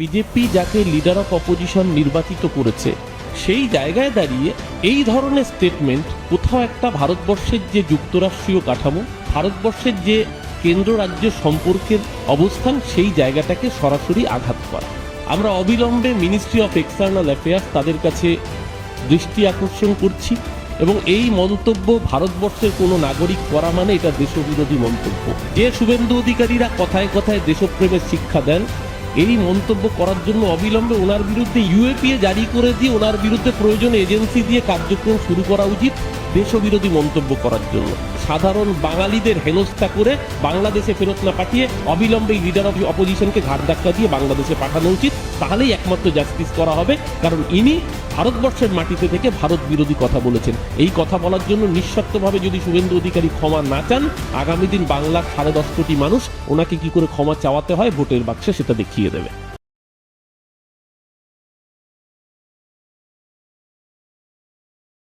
BJP যাকে leader of opposition নির্বাচিত করেছে, সেই জায়গায় দাঁড়িয়ে এই ধরনের স্টেটমেন্ট কোথাও একটা ভারতবর্ষের যে যুক্তরাষ্ট্রীয় কাঠামো, ভারতবর্ষের যে কেন্দ্র রাজ্য সম্পর্কের অবস্থান, সেই জায়গাটাকে সরাসরি আঘাত করা। আমরা অবিলম্বে মিনিস্ট্রি অফ এক্সটার্নাল অ্যাফেয়ার্স তাদের কাছে দৃষ্টি আকর্ষণ করছি এবং এই মন্তব্য ভারতবর্ষের কোনো নাগরিক করা মানে এটা দেশবিরোধী মন্তব্য। যে শুভেন্দু অধিকারীরা কথায় কথায় দেশপ্রেমের শিক্ষা দেন এই মন্তব্য করার জন্য অবিলম্বে ওনার বিরুদ্ধে ইউএপিএ জারি করে দিয়ে ওনার বিরুদ্ধে প্রয়োজন এজেন্সি দিয়ে কার্যক্রম শুরু করা উচিত দেশবিরোধী মন্তব্য করার জন্য। সাধারণ বাঙালিদের হেনস্থা করে বাংলাদেশে ফেরত না পাঠিয়ে অবিলম্বে লিডার অফ অপোজিশনকে ঘাট ধাক্কা দিয়ে বাংলাদেশে পাঠানো উচিত। তাহলেই একমাত্র জাস্টিস করা হবে, কারণ ইনি ভারতবর্ষের মাটিতে থেকে ভারত বিরোধী কথা বলেছেন। এই কথা বলার জন্য নিঃস্বার্থভাবে যদি শুভেন্দু অধিকারী ক্ষমা না চান, আগামী দিন বাংলার সাড়ে দশ কোটি মানুষ ওনাকে কি করে ক্ষমা চাওয়াতে হয়, ভোটের বাক্সে সেটা দেখিয়ে দেবে।